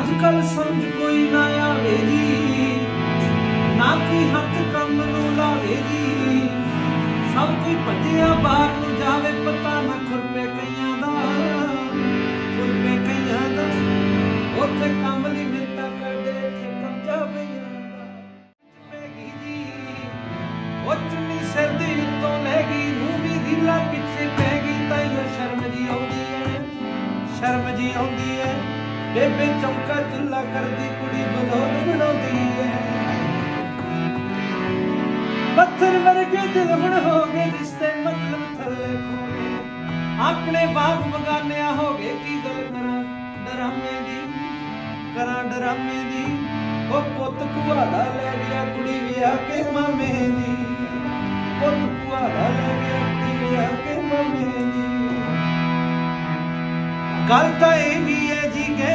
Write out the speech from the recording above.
ਅੱਜ ਕੱਲ ਸਮਝ ਕੋਈ ਨਾ ਆਵੇ ਜੀ ਨਾ ਕੋਈ ਹੱਥ ਕੰਮ ਨੂੰ ਲਾਵੇ ਜੀ ਸਭ ਕੋਈ ਭੱਜਿਆ ਬਾਹਰ ਨੂੰ ਜਾਵੇ, ਪਤਾ ਨਾ ਖੁਰਪੇ ਕਈਆਂ ਦਾ, ਖੁਰਪੇ ਕਈਆਂ ਦਾ। ਉੱਥੇ ਕੰਮ ਲਈ ਮਿੰਤਾ ਕਰਦੇ ਇੱਥੇ ਕਬਜ਼ਾ ਪਈਆਂ ਦਾ। ਪੈਗੀ ਜੀ ਉਹ ਸਿਰ ਦੀ ਉੱਤੋਂ ਲੈ ਗਈ ਨੂੰ ਵੀ ਢੀਲਾ ਪਿੱਛੇ ਪੈ ਗਈ ਤਾਂ ਇਹ ਸ਼ਰਮ ਜੀ ਆਉਂਦੀ ਹੈ ਸ਼ਰਮ ਜੀ ਆਉਂਦੀ ਹੈ ਬੇਬੇ ਚੌਂਕਾ ਚੁੱਲਾ ਕਰਦੀ, ਕੁੜੀ ਬਲੋਰ ਬਣਾਉਂਦੀ ਹੈ ਪੱਥਰ ਵਰਗੇ ਦਿਲ ਹੁਣ ਹੋ ਗਏ, ਰਿਸ਼ਤੇ ਮਤਲਬ ਥੱਲੇ ਖੋ ਆਪਣੇ ਬਾਗ ਮਗਾਨਿਆ ਹੋ ਗਏ, ਕੀ ਗੱਲ ਕਰਾਂ ਡਰਾਮੇ ਦੀ, ਕਰਾਂ ਡਰਾਮੇ ਦੀ। ਉਹ ਪੁੱਤ ਭੂਆ ਦਾ ਲੈ ਗਿਆ, ਕੁੜੀ ਵਿਆਹ ਕੇ ਮਾਮੇ ਦੀ। ਪੁੱਤ ਭੂਆ ਦਾ ਲੈ ਗਿਆ, ਕੁੜੀ ਵਿਆਹ ਕੇ ਮਾਮੇ ਦੀ। ਗੱਲ ਤਾਂ ਇਹ ਵੀ ਹੈ ਜੀ ਕਿ